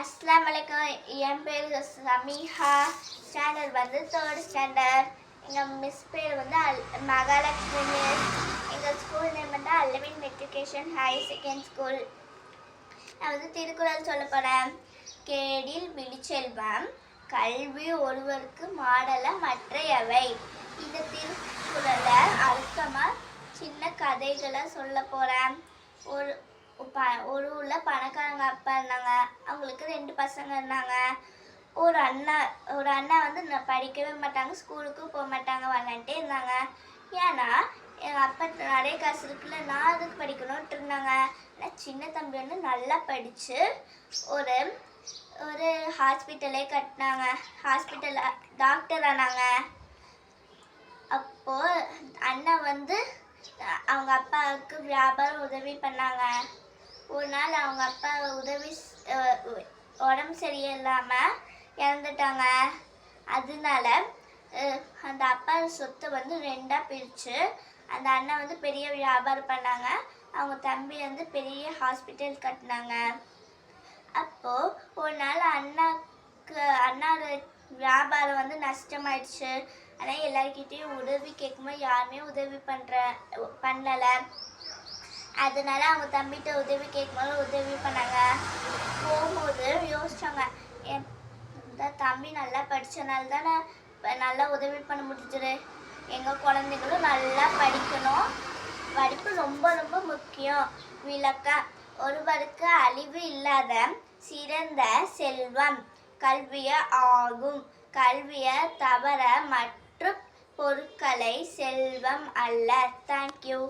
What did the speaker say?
அஸ்லாம் வலைக்கம் என் பேர் சமீஹா. ஸ்டாண்டர்ட் வந்து தேர்ட் ஸ்டாண்டர்ட். எங்கள் மிஸ் பேர் வந்து அல் மகாலட்சுமி. மிஸ் எங்கள் ஸ்கூல் நேம் வந்து அல்லவின் மெட்ரிகேஷன் ஹையர் செகண்ட் ஸ்கூல். நான் வந்து திருக்குறள் சொல்ல போகிறேன் கேடில் விழிச்செல்வம் கல்வி ஒருவருக்கு மாடல மற்றையவை. இந்த திருக்குறளை அழுத்தமாக சின்ன கதைகளை சொல்ல போகிறேன் ஒரு ஊரில் பணக்காரங்க அப்பா இருந்தாங்க. அவங்களுக்கு ரெண்டு பசங்க இருந்தாங்க. ஒரு அண்ணா ஒரு அண்ணா வந்து படிக்கவே மாட்டாங்க ஸ்கூலுக்கும் போக மாட்டாங்க வரலான்ட்டே இருந்தாங்க. ஏன்னா எங்கள் அப்பா நிறைய காசு இருக்குல்ல நான் அதுக்கு படிக்கணும்ட்டு இருந்தாங்க. நான் சின்ன தம்பி வந்து நல்லா படித்து ஒரு ஒரு ஹாஸ்பிட்டலே கட்டினாங்க. ஹாஸ்பிட்டல் டாக்டர் ஆனாங்க. அப்போது அண்ணா வந்து அவங்க அப்பாவுக்கு வியாபாரம் உதவி பண்ணாங்க. ஒரு நாள் அவங்க அப்பா உதவி உடம்பு சரியில்லாமல் இறந்துட்டாங்க. அதனால அந்த அப்பா சொத்தை வந்து ரெண்டாக பிரித்து அந்த அண்ணன் வந்து பெரிய வியாபாரம் பண்ணாங்க. அவங்க தம்பி வந்து பெரிய ஹாஸ்பிட்டல் கட்டினாங்க. அப்போது ஒரு நாள் அண்ணாக்கு அண்ணாவோட வியாபாரம் வந்து நஷ்டமாயிடுச்சு. ஆனால் எல்லாருக்கிட்டேயும் உதவி கேட்கும்போது யாருமே உதவி பண்ணுற பண்ணலை. அதனால அவங்க தம்பிகிட்ட உதவி கேட்கும்போது உதவி பண்ணாங்க. போகும்போது யோசிச்சாங்க என் தம்பி நல்லா படித்தனால தானே நல்லா உதவி பண்ண முடிஞ்சது. எங்கள் குழந்தைங்களும் நல்லா படிக்கணும். படிப்பு ரொம்ப ரொம்ப முக்கியம். விளக்கம் ஒருவருக்கு அழிவு இல்லாத சிறந்த செல்வம் கல்விய ஆகும். கல்விய தவற மற்ற பொருட்களை செல்வம் அல்ல. தேங்க்யூ